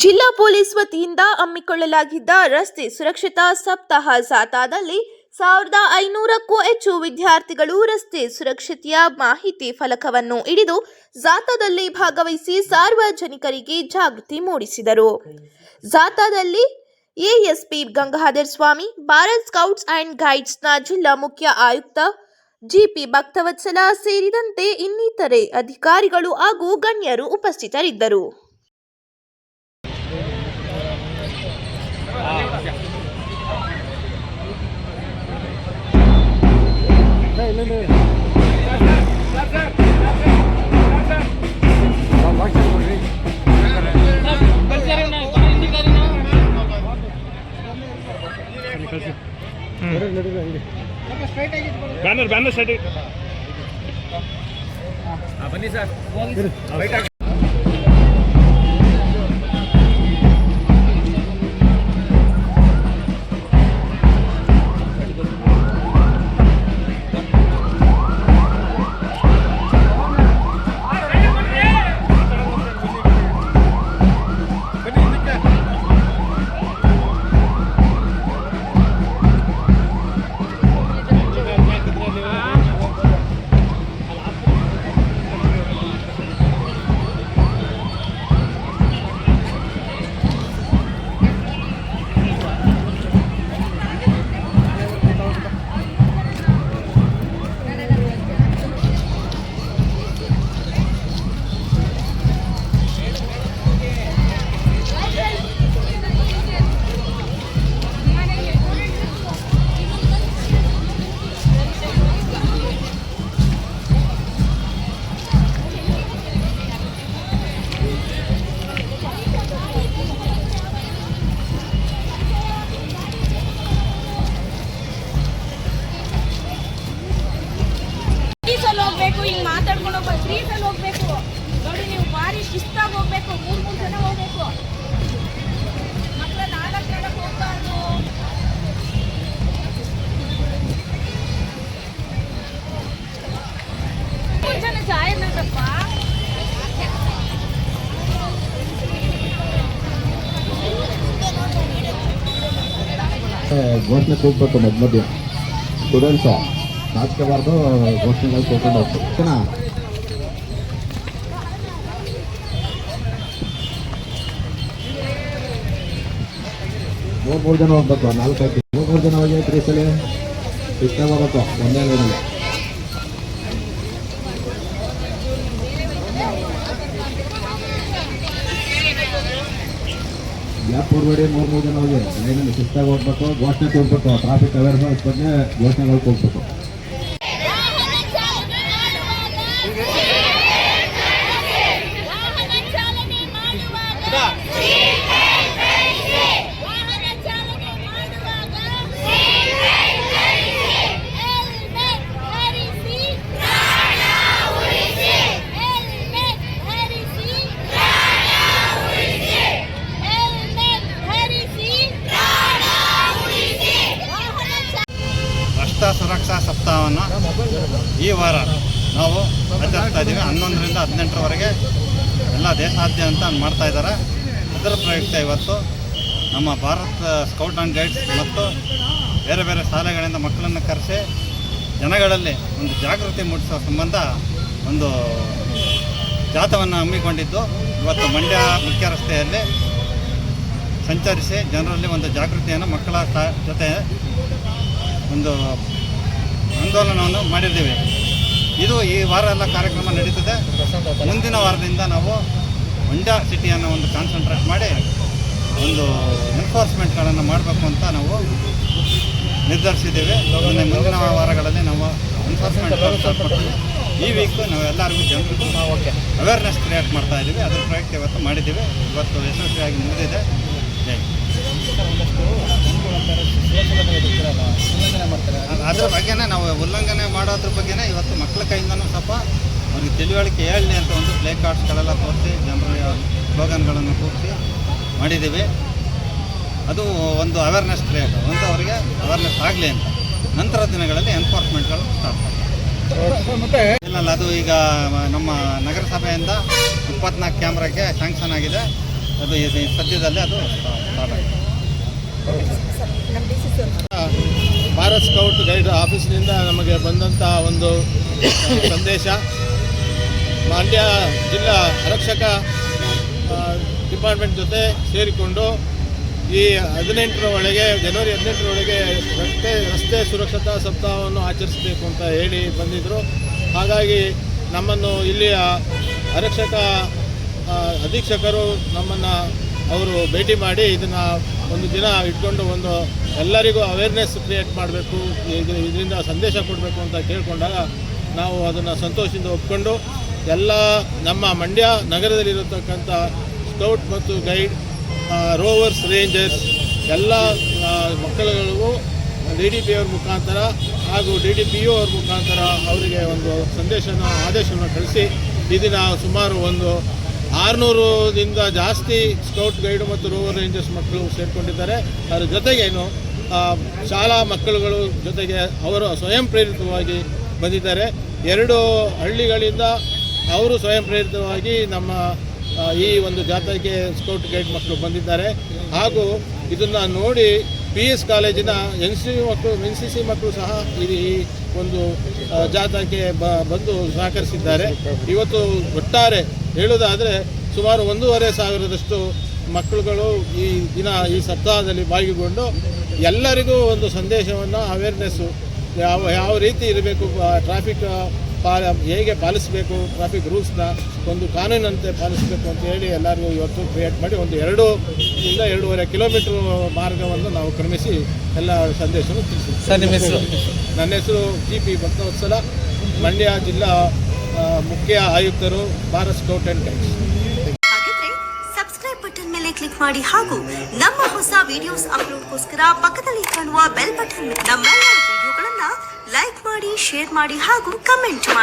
ಜಿಲ್ಲಾ ಪೊಲೀಸ್ ವತಿಯಿಂದ ಹಮ್ಮಿಕೊಳ್ಳಲಾಗಿದ್ದ ರಸ್ತೆ ಸುರಕ್ಷತಾ ಸಪ್ತಾಹ ಜಾಥಾದಲ್ಲಿ ಸಾವಿರದ ಐನೂರಕ್ಕೂ ಹೆಚ್ಚು ವಿದ್ಯಾರ್ಥಿಗಳು ರಸ್ತೆ ಸುರಕ್ಷತೆಯ ಮಾಹಿತಿ ಫಲಕವನ್ನು ಹಿಡಿದು ಜಾಥಾದಲ್ಲಿ ಭಾಗವಹಿಸಿ ಸಾರ್ವಜನಿಕರಿಗೆ ಜಾಗೃತಿ ಮೂಡಿಸಿದರು. ಜಾಥಾದಲ್ಲಿ ASP Gangadhar Swami, Bharat Scouts and ಗೈಡ್ಸ್ನ ಜಿಲ್ಲಾ ಮುಖ್ಯ ಆಯುಕ್ತ ಜಿಪಿ ಭಕ್ತವತ್ಸಲ ಸೇರಿದಂತೆ ಇನ್ನಿತರೆ ಅಧಿಕಾರಿಗಳು ಹಾಗೂ ಗಣ್ಯರು ಉಪಸ್ಥಿತರಿದ್ದರು. ಬ್ಯಾನರ್ ಬ್ಯಾನರ್ ಸೈಡ್ ಬನ್ನಿ ಸರ್. ಘೋಷಣೆ ಕೂಗ್ಬೇಕು ಮಧ್ಯ ಮಧ್ಯ. ಸ್ಟೂಡೆಂಟ್ಸ್ ನಾಚ್ಕೋಬಾರ್ದು ಘೋಷಣೆಗಳು ಕೂತ್ಕೊಂಡು ಹೋಗ್ಬೇಕು. ಓಕೆನಾ? ಮೂರು ಮೂರು ಜನ ಹೋಗ್ಬೇಕು, ನಾಲ್ಕೈದು. ಮೂರು ಮೂರು ಜನ ಹೋಗಿ ಐತ್ರಿ ಸಲ? ಸಿಸ್ಟಮ್ ಹೋಗ್ಬೇಕು, ಒಂದೇ ಲೈನಲ್ಲಿ ಕೊಡಬೇಡಿ ಮೂರು ಮೂರು ಜನ ಹೋಗಿ. ಏನೇನು ಶಿಸ್ತಾಗಿ ಹೋಗ್ಬೇಕು, ಘೋಷಣೆ ಕೊಡ್ಬೇಕು ಟ್ರಾಫಿಕ್ ಅವೇರ್ನೆಸ್ ಬಗ್ಗೆ ಘೋಷಣೆಗಳು ಕೂಗ್ಬೇಕು ಸಪ್ತಾಹವನ್ನು ಈ ವಾರ ನಾವು ಆಚರಿಸ್ತಾ ಇದ್ದೀವಿ. ಹನ್ನೊಂದರಿಂದ ಹದಿನೆಂಟರವರೆಗೆ ಎಲ್ಲ ದೇಶಾದ್ಯಂತ ಮಾಡ್ತಾ ಇದ್ದಾರೆ. ಅದರ ಪ್ರಯುಕ್ತ ಇವತ್ತು ನಮ್ಮ ಭಾರತ ಸ್ಕೌಟ್ ಆ್ಯಂಡ್ ಗೈಡ್ಸ್ ಮತ್ತು ಬೇರೆ ಬೇರೆ ಶಾಲೆಗಳಿಂದ ಮಕ್ಕಳನ್ನು ಕರೆಸಿ ಜನಗಳಲ್ಲಿ ಒಂದು ಜಾಗೃತಿ ಮೂಡಿಸುವ ಸಂಬಂಧ ಒಂದು ಜಾಥವನ್ನು ಹಮ್ಮಿಕೊಂಡಿದ್ದು. ಇವತ್ತು ಮಂಡ್ಯ ಮುಖ್ಯ ರಸ್ತೆಯಲ್ಲಿ ಸಂಚರಿಸಿ ಜನರಲ್ಲಿ ಒಂದು ಜಾಗೃತಿಯನ್ನು ಮಕ್ಕಳ ಜೊತೆ ಒಂದು ಆಂದೋಲನವನ್ನು ಮಾಡಿದ್ದೀವಿ. ಇದು ಈ ವಾರ ಎಲ್ಲ ಕಾರ್ಯಕ್ರಮ ನಡೀತದೆ. ಮುಂದಿನ ವಾರದಿಂದ ನಾವು ಮಂಡ್ಯ ಸಿಟಿಯನ್ನು ಒಂದು ಕಾನ್ಸಂಟ್ರೇಟ್ ಮಾಡಿ ಒಂದು ಎನ್ಫೋರ್ಸ್ಮೆಂಟ್ಗಳನ್ನು ಮಾಡಬೇಕು ಅಂತ ನಾವು ನಿರ್ಧರಿಸಿದ್ದೇವೆ. ಮುಂದಿನ ವಾರಗಳಲ್ಲಿ ನಾವು ಎನ್ಫೋರ್ಸ್ಮೆಂಟ್ ಈ ವೀಕ್ ನಾವು ಎಲ್ಲರಿಗೂ ಜನರಿಗೂ ಅವೇರ್ನೆಸ್ ಕ್ರಿಯೇಟ್ ಮಾಡ್ತಾ ಇದ್ದೀವಿ. ಅದರ ಪ್ರಯುಕ್ತ ಇವತ್ತು ಮಾಡಿದ್ದೀವಿ. ಇವತ್ತು ಯಶಸ್ವಿಯಾಗಿ ಮುಗಿದಿದೆ. ಜೈ ಅದ್ರ ಬಗ್ಗೆನೇ ನಾವು ಉಲ್ಲಂಘನೆ ಮಾಡೋದ್ರ ಬಗ್ಗೆನೇ ಇವತ್ತು ಮಕ್ಕಳ ಕೈಯಿಂದನೂ ಸ್ವಲ್ಪ ಅವ್ರಿಗೆ ತಿಳುವಳಿಕೆ ಹೇಳಲಿ ಅಂತ ಒಂದು ಪ್ಲೇ ಕಾರ್ಡ್ಸ್ಗಳೆಲ್ಲ ತೋರಿಸಿ ಜನರ ಸ್ಲೋಗನ್ಗಳನ್ನು ಕೂರಿಸಿ ಮಾಡಿದ್ದೀವಿ. ಅದು ಒಂದು ಅವೇರ್ನೆಸ್ ಕ್ರಿಯೇಟ್ ಒಂದು ಅವರಿಗೆ ಅವೇರ್ನೆಸ್ ಆಗಲಿ ಅಂತ. ನಂತರ ದಿನಗಳಲ್ಲಿ ಎನ್ಫೋರ್ಸ್ಮೆಂಟ್ಗಳು ಸ್ಟಾರ್ಟ್ ಮತ್ತೆ ಇಲ್ಲ ಅದು ಈಗ ನಮ್ಮ ನಗರಸಭೆಯಿಂದ ಇಪ್ಪತ್ನಾಲ್ಕು ಕ್ಯಾಮ್ರಾಗೆ ಸ್ಯಾಂಕ್ಷನ್ ಆಗಿದೆ. ಅದು ಸದ್ಯದಲ್ಲೇ ಅದು ಸ್ಟಾರ್ಟ್ ಆಗಿದೆ ಭಾರತ್ ಸ್ಕೌಟ್ ಗೈಡ್ ಆಫೀಸ್ನಿಂದ ನಮಗೆ ಬಂದಂಥ ಒಂದು ಸಂದೇಶ. ಮಂಡ್ಯ ಜಿಲ್ಲಾ ಆರಕ್ಷಕ ಡಿಪಾರ್ಟ್ಮೆಂಟ್ ಜೊತೆ ಸೇರಿಕೊಂಡು ಈ ಹದಿನೆಂಟರ ಒಳಗೆ, ಜನವರಿ ಹದಿನೆಂಟರ ಒಳಗೆ ರಸ್ತೆ ರಸ್ತೆ ಸುರಕ್ಷತಾ ಸಪ್ತಾಹವನ್ನು ಆಚರಿಸಬೇಕು ಅಂತ ಹೇಳಿ ಬಂದಿದ್ದರು ಹಾಗಾಗಿ ನಮ್ಮನ್ನು ಇಲ್ಲಿಯ ಆರಕ್ಷಕ ಅಧೀಕ್ಷಕರು ನಮ್ಮನ್ನು ಅವರು ಭೇಟಿ ಮಾಡಿ ಇದನ್ನು ಒಂದು ದಿನ ಇಟ್ಕೊಂಡು ಒಂದು ಎಲ್ಲರಿಗೂ ಅವೇರ್ನೆಸ್ ಕ್ರಿಯೇಟ್ ಮಾಡಬೇಕು ಇದರಿಂದ ಸಂದೇಶ ಕೊಡಬೇಕು ಅಂತ ಕೇಳಿಕೊಂಡಾಗ ನಾವು ಅದನ್ನು ಸಂತೋಷದಿಂದ ಒಪ್ಕೊಂಡು ಎಲ್ಲ ನಮ್ಮ ಮಂಡ್ಯ ನಗರದಲ್ಲಿರತಕ್ಕಂಥ ಸ್ಕೌಟ್ ಮತ್ತು ಗೈಡ್ ರೋವರ್ಸ್ ರೇಂಜರ್ಸ್ ಎಲ್ಲ ಮಕ್ಕಳುಗಳಿಗೂ ಡಿ ಡಿ ಪಿ ಅವ್ರ ಮುಖಾಂತರ ಹಾಗೂ ಡಿ ಡಿ ಪಿ ಯು ಅವ್ರ ಮುಖಾಂತರ ಅವರಿಗೆ ಒಂದು ಸಂದೇಶನ ಆದೇಶವನ್ನು ಕಳಿಸಿ ಇದನ್ನು ದಿನ ಸುಮಾರು ಒಂದು ಆರುನೂರದಿಂದ ಜಾಸ್ತಿ ಸ್ಕೌಟ್ ಗೈಡು ಮತ್ತು ರೋವರ್ ರೇಂಜರ್ಸ್ ಮಕ್ಕಳು ಸೇರಿಕೊಂಡಿದ್ದಾರೆ. ಅದರ ಜೊತೆಗೇನು ಶಾಲಾ ಮಕ್ಕಳುಗಳು ಜೊತೆಗೆ ಅವರು ಸ್ವಯಂ ಪ್ರೇರಿತವಾಗಿ ಬಂದಿದ್ದಾರೆ. ಎರಡು ಹಳ್ಳಿಗಳಿಂದ ಅವರು ಸ್ವಯಂ ಪ್ರೇರಿತವಾಗಿ ನಮ್ಮ ಈ ಒಂದು ಜಾತ್ರೆಗೆ ಸ್ಕೌಟ್ ಗೈಡ್ ಮಕ್ಕಳು ಬಂದಿದ್ದಾರೆ. ಹಾಗೂ ಇದನ್ನು ನೋಡಿ ಪಿ ಎಸ್ ಕಾಲೇಜಿನ ಎನ್ ಸಿ ಮಕ್ಕಳು, ಎನ್ ಸಿ ಸಿ ಮಕ್ಕಳು ಸಹ ಈ ಈ ಒಂದು ಜಾಥಾಕ್ಕೆ ಬಂದು ಸಹಕರಿಸಿದ್ದಾರೆ. ಇವತ್ತು ಒಟ್ಟಾರೆ ಹೇಳುವುದಾದರೆ ಸುಮಾರು ಒಂದೂವರೆ ಸಾವಿರದಷ್ಟು ಮಕ್ಕಳುಗಳು ಈ ದಿನ ಈ ಸಪ್ತಾಹದಲ್ಲಿ ಭಾಗಿಗೊಂಡು ಎಲ್ಲರಿಗೂ ಒಂದು ಸಂದೇಶವನ್ನು ಅವೇರ್ನೆಸ್ಸು ಯಾವ ಯಾವ ರೀತಿ ಇರಬೇಕು ಟ್ರಾಫಿಕ್ ಪಾಲ ಹೇಗೆ ಪಾಲಿಸಬೇಕು ಟ್ರಾಫಿಕ್ ರೂಲ್ಸ್ನ ಒಂದು ಕಾನೂನಂತೆ ಪಾಲಿಸಬೇಕು ಅಂತ ಹೇಳಿ ಎಲ್ಲರಿಗೂ ಇವತ್ತು ಕ್ರಿಯೇಟ್ ಮಾಡಿ ಒಂದು ಎರಡು ಇಂದ ಎರಡೂವರೆ ಕಿಲೋಮೀಟ್ರ್ ಮಾರ್ಗವನ್ನು ನಾವು ಕ್ರಮಿಸಿ ಎಲ್ಲ ಸಂದೇಶವನ್ನು ಹೆಸರು? ನನ್ನ ಹೆಸರು ಜಿ ಪಿ ಭಕ್ತವತ್ಸಲ ಮಂಡ್ಯ ಜಿಲ್ಲಾ ಮುಖ್ಯ ಆಯುಕ್ತರು Bharat Scout and Guides. Subscribe button ಮೇಲೆ ಕ್ಲಿಕ್ ಮಾಡಿ ಹಾಗೂ ನಮ್ಮ ಹೊಸ ವಿಡಿಯೋಸ್ ಅಪ್ಲೋಡ್ಗೋಸ್ಕರ ಪಕ್ಕದಲ್ಲಿ ಕಾಣುವ ಬೆಲ್ ಬಟನ್ ನಮ್ಮೆಲ್ಲ ವಿಡಿಯೋಗಳನ್ನ ಲೈಕ್ ಮಾಡಿ ಶೇರ್ ಮಾಡಿ ಹಾಗೂ ಕಮೆಂಟ್ ಮಾಡಿ.